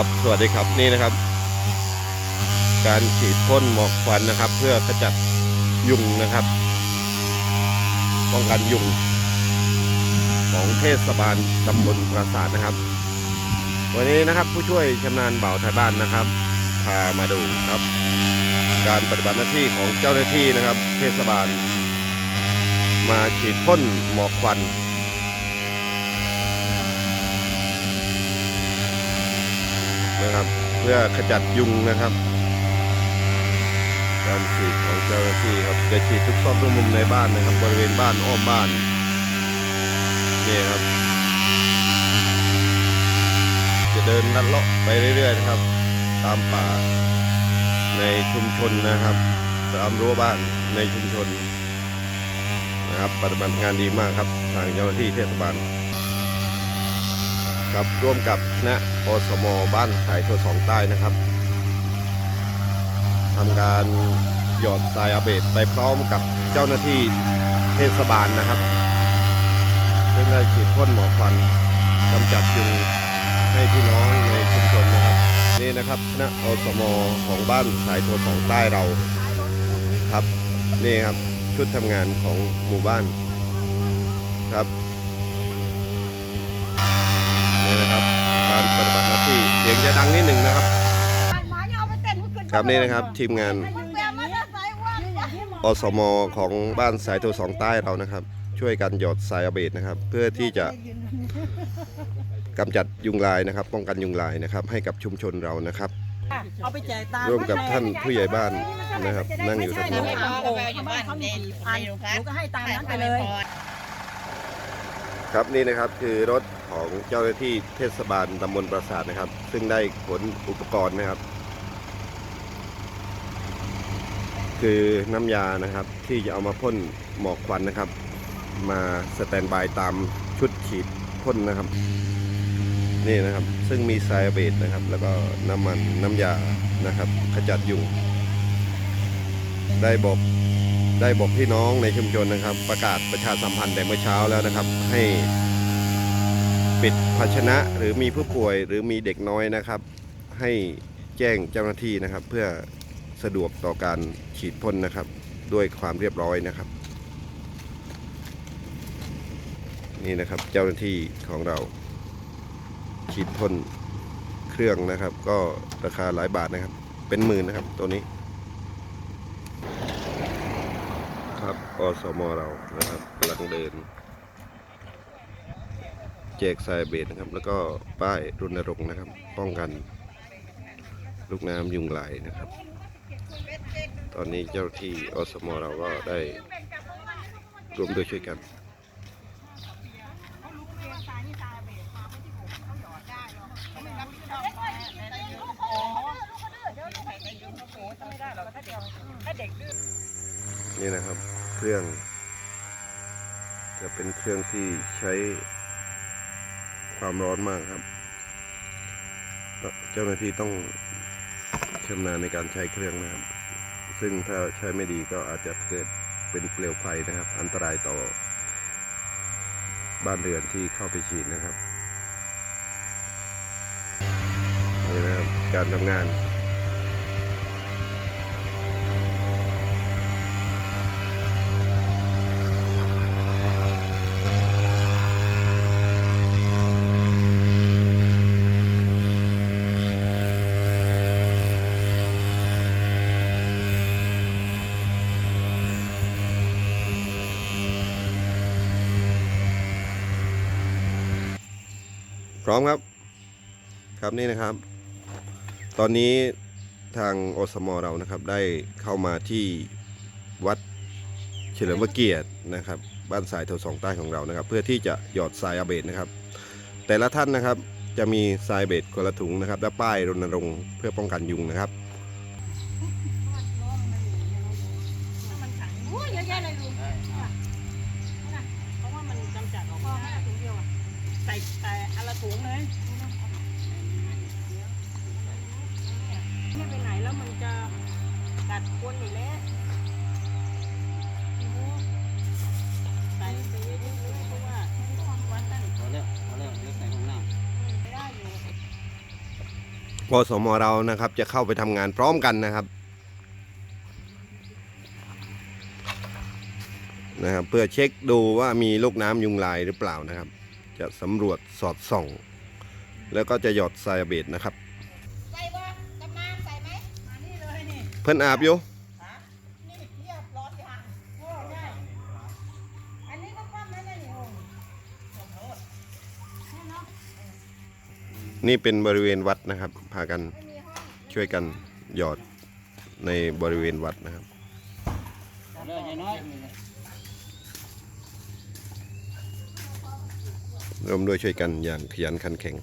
ครับ สวัสดีครับนี่นะครับ การฉีดพ่นหมอกควันนะครับ เพื่อขจัดยุงนะครับ ป้องกันยุง ของเทศบาลตำบลปราสาทนะครับ วันนี้นะครับผู้ช่วยชำนาญเบาไทยบ้านนะครับ พามาดูครับ การปฏิบัติหน้าที่ของเจ้าหน้าที่นะครับ เทศบาล มาฉีดพ่นหมอกควัน นะครับ เพื่อขจัดยุงนะครับการฉีดของเจ้าหน้าที่ครับจะฉีดทุกซอกทุกมุมในบ้านนะครับ บริเวณบ้านอ้อมบ้านนี่ครับ จะเดินลัดเลาะไปเรื่อยๆนะครับ ตามป่าในชุมชนนะครับตามรั้วบ้านในชุมชนนะครับ ปฏิบัติงานดีมากครับทางเจ้าหน้าที่เทศบาล ครับ ร่วมกับคณะอสมบ้านสายโทรสองใต้นะครับทำการหยอดทรายอาเบดไปพร้อมกับเจ้าหน้าที่เทศบาลนะครับซึ่งได้ฉีดพ่นหมอกควันกำจัดยุงให้พี่น้องในชุมชนนะครับ นี่นะครับคณะอสมของบ้านสายโทรสองใต้เราครับนี่ครับชุดทำงานของหมู่บ้านครับ นี่นะครับการปฏิบัติหน้าที่เสียงจะดังนิดหนึ่งนะครับ ครับนี่นะครับทีมงานอสมของบ้านสายโทรสองใต้เรานะครับ ช่วยกันหยอดสายอาเบดนะครับ เพื่อที่จะกำจัดยุงลายนะครับ ป้องกันยุงลายนะครับ ให้กับชุมชนเรานะครับเอาไปแจกตามร่วมกับท่านผู้ใหญ่บ้านนะครับ นั่งอยู่ทางนู้นเขามีกี่พันหนูก็ให้ตามนั้นไปเลย ครับนี่นะครับคือรถของเจ้าหน้าที่เทศบาลตำบลปราสาทนะครับ ซึ่งได้ขนอุปกรณ์นะครับ คือน้ำยานะครับที่จะเอามาพ่นหมอกควันนะครับ มาสแตนบายตามชุดฉีดพ่นนะครับ นี่นะครับซึ่งมีไซเบตนะครับ แล้วก็น้ำมันน้ำยานะครับขจัดยุงได้บอกได้บอกพี่น้องในชุมชนนะครับ ประกาศประชาสัมพันธ์แต่เมื่อเช้าแล้วนะครับ ให้ปิดภาชนะหรือมีผู้ป่วยหรือมีเด็กน้อยนะครับ ให้แจ้งเจ้าหน้าที่นะครับ เพื่อ สะดวกต่อการฉีดพ่นนะครับ ด้วยความเรียบร้อยนะครับ นี่นะครับเจ้าหน้าที่ของเรา ฉีดพ่นเครื่องนะครับ ก็ราคาหลายบาทนะครับ เป็นหมื่นนะครับตัวนี้ ครับอสมเรานะครับกำลังเดินแจกทรายเบสนะครับ แล้วก็ป้ายรณรงค์นะครับ ป้องกัน ลูกน้ำยุงลายนะครับ อนนี้เจ้าที่อสมเราก็ได้ร่วมด้วยช่วยกันนี่นะครับ เครื่อง จะเป็นเครื่องที่ใช้ความร้อนมากครับ เจ้าหน้าที่ต้องชำนาญในการใช้เครื่องนะครับ ซึ่งถ้าใช้ไม่ดีก็อาจจะเกิดเป็นเปลวไฟนะครับ อันตรายต่อ บ้านเรือนที่เข้าไปฉีดนะครับนี่นะครับการทำงาน ร้อมครับครับนี่นะครับ ตอนนี้ทางอสมเรานะครับได้เข้ามาที่วัดเฉลิมพระเกียรตินะครับ บ้านสายเทวสองใต้ของเรานะครับ เพื่อที่จะหยอดทรายอาเบดนะครับ แต่ละท่านนะครับจะมีทรายเบดคนละถุงนะครับ และป้ายรณรงค์เพื่อป้องกันยุงนะครับ ใส่ใส่อนละถุงเลยไม่ไปไหนแล้วมันจะกัดคนอีกแล้วใส่ไปเยอะๆเลยเพราะว่าวันนั้นพอแล้วพอแล้วเดี๋ยวใส่ห้องน้ำไม่ได้อยู่พสมเรานะครับ จะเข้าไปทำงานพร้อมกันนะครับนะครับ เพื่อเช็คดูว่ามีลูกน้ำยุงลายหรือเปล่านะครับ จะสำรวจสอดส่อง แล้วก็จะหยอดไซอาเบตนะครับ ใส่บ่กำมาใส่ไหมมานี่เลยนี่เพิ่นอาบอยู่นี่เรียบร้อยยังโอ้ใช่อันนี้ก็ปั้มแล้วนะนี่โอ้ใช่เนาะนี่เป็นบริเวณวัดนะครับ พากันไม่มีห้องช่วยกันหยอดในบริเวณวัดนะครับเรื่องน้อย ร่วมด้วยช่วยกันอย่างขยันขันแข็ง